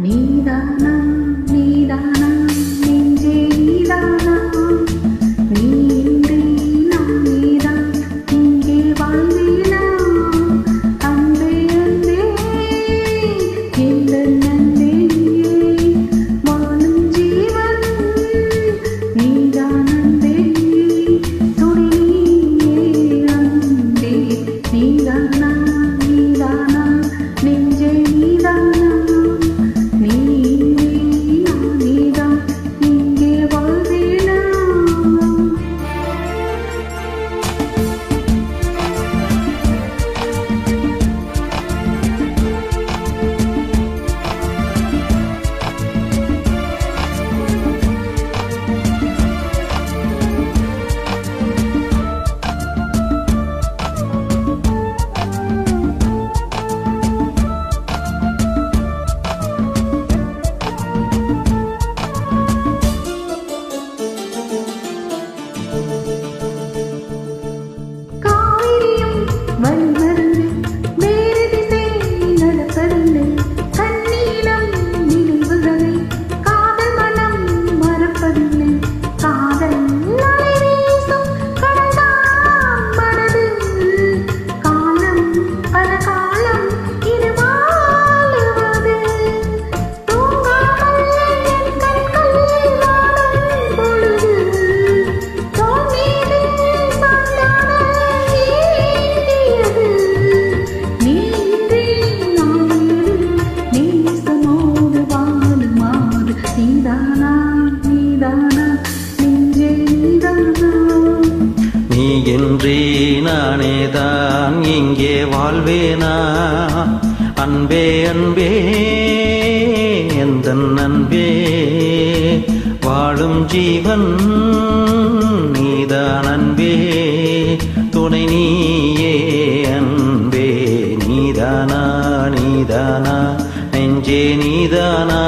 見だな。நீதானா நீதானா நெஞ்சே நீதானா? நீ என்றே நானே தான் இங்கே வாழ்வேனா? அன்பே அன்பே எந்த அன்பே? வாழும் ஜீவன் நீதான் அன்பே. துணை நீயே அன்பே. நீதானா நீதானா? நெஞ்சே நீதானா?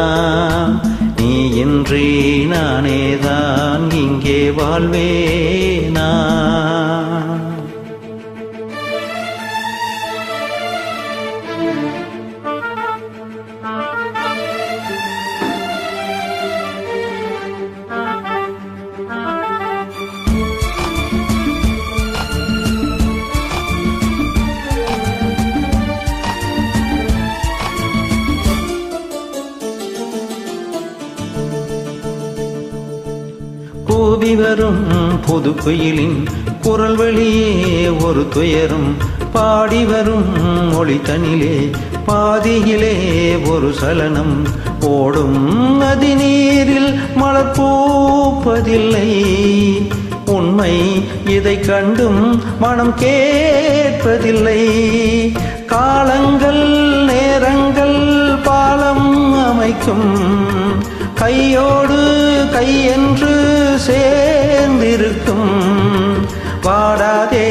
இன்றி நானேதான் இங்கே வாழ்வேனா? கூவி வரும் பொது குயிலின் குரல் வழியே ஒரு துயரும் பாடி வரும் மொழி தனிலே பாதியிலே ஒரு சலனம். ஓடும் நதி நீரில் மலர் பூப்பதில்லை. உண்மை இதை கண்டும் மனம் கேட்பதில்லை. காலங்கள் நேரங்கள் பாலம் அமைக்கும். கையோடு கை என்று சேர்ந்திருக்கும். வாடாதே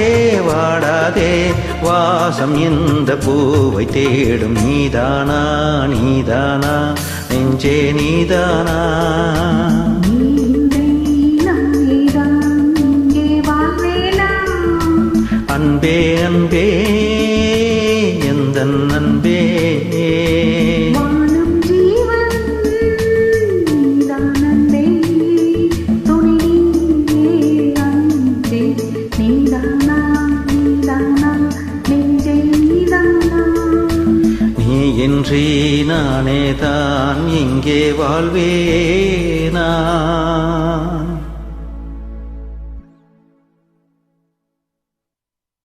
வாடாதே வாசம் இந்த பூவை தேடும். நீதானா நீதானா நெஞ்சே நீதானா? அன்பே அன்பே எந்தன் நீ இன்றி நானே தான் இங்கே வாழ்வேனா